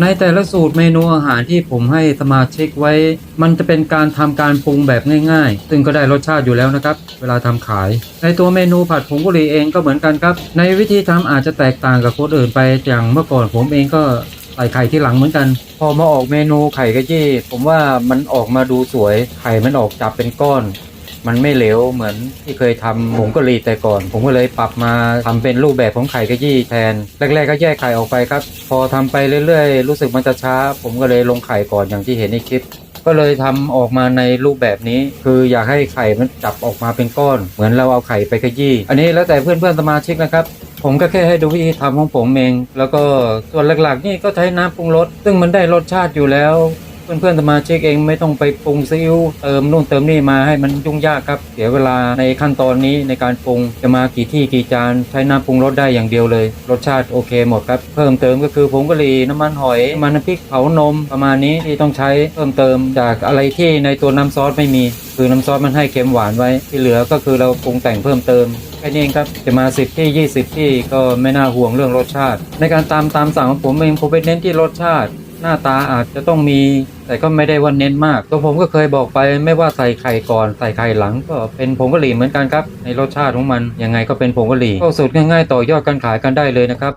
ในแต่ละสูตรเมนูอาหารที่ผมให้สมาชิกไว้ มันจะเป็นการทำการปรุงแบบง่ายๆ ซึ่งก็ได้รสชาติอยู่แล้วนะครับ เวลาทำขาย ในตัวเมนูผัดผงกะหรี่เองก็เหมือนกันครับ ในวิธีทำอาจจะแตกต่างกับคนอื่นไปอย่างเมื่อก่อนผมเองก็ใส่ไข่ที่หลังเหมือนกัน พอมาออกเมนูไข่กะยี่ผมว่ามันออกมาดูสวย ไข่มันออกจับเป็นก้อน มันไม่เหลวเหมือนที่เคยทำผงกะหรี่แต่ก่อน ผมก็เลยปรับมาทำเป็นรูปแบบของไข่กะยี่แทน แรก ๆ ก็แยกไข่ออกไปครับ พอทำไปเรื่อยๆ รู้สึกมันจะช้า ผมก็เลยลงไข่ก่อนอย่างที่เห็นในคลิปก็เลยทำออกมาในรูปแบบนี้ คืออยากให้ไข่มันจับออกมาเป็นก้อน เหมือนเราเอาไข่ไปขยี้อันนี้แล้วแต่เพื่อนๆสมาชิกนะครับ ผมก็แค่ให้ดูวิธีทำของผมเอง แล้วก็ส่วนหลักๆนี่ก็ใช้น้ำปรุงรสซึ่งมันได้รสชาติอยู่แล้ว เพื่อนๆสมาชิกเองไม่ต้องไปปรุงซีอิ๊วเติมนู่นเติมนี่มาให้มันยุ่งยากครับ เสียเวลาในขั้นตอนนี้ในการปรุงจะมากี่ที่กี่จานใช้น้ำปรุงรสได้อย่างเดียวเลย รสชาติโอเคหมดครับ เพิ่มเติมก็คือผงกะหรี่น้ำมันหอยมันพริกเผานมประมาณนี้ที่ต้องใช้เพิ่มเติมจากอะไรที่ในตัวน้ำซอสไม่มี คือน้ำซอสมันให้เค็มหวานไว้ ที่เหลือก็คือเราปรุงแต่งเพิ่มเติมแค่นี้เองครับจะมา 10 ที่ 20 ที่ก็ไม่น่าห่วงเรื่องรสชาติ ในการตามตามสั่งของผมเองผมไปเน้นที่รสชาติ หน้าตาอาจจะต้องมี แต่ก็ไม่ได้ว่าเน้นมาก ตัวผมก็เคยบอกไปไม่ว่าใส่ไข่ก่อนใส่ไข่หลังก็เป็นผงกะหรี่เหมือนกันครับ ในรสชาติของมันยังไงก็เป็นผงกะหรี่ก็สูตรง่ายๆ ต่อยอดการขายกันได้เลยนะครับ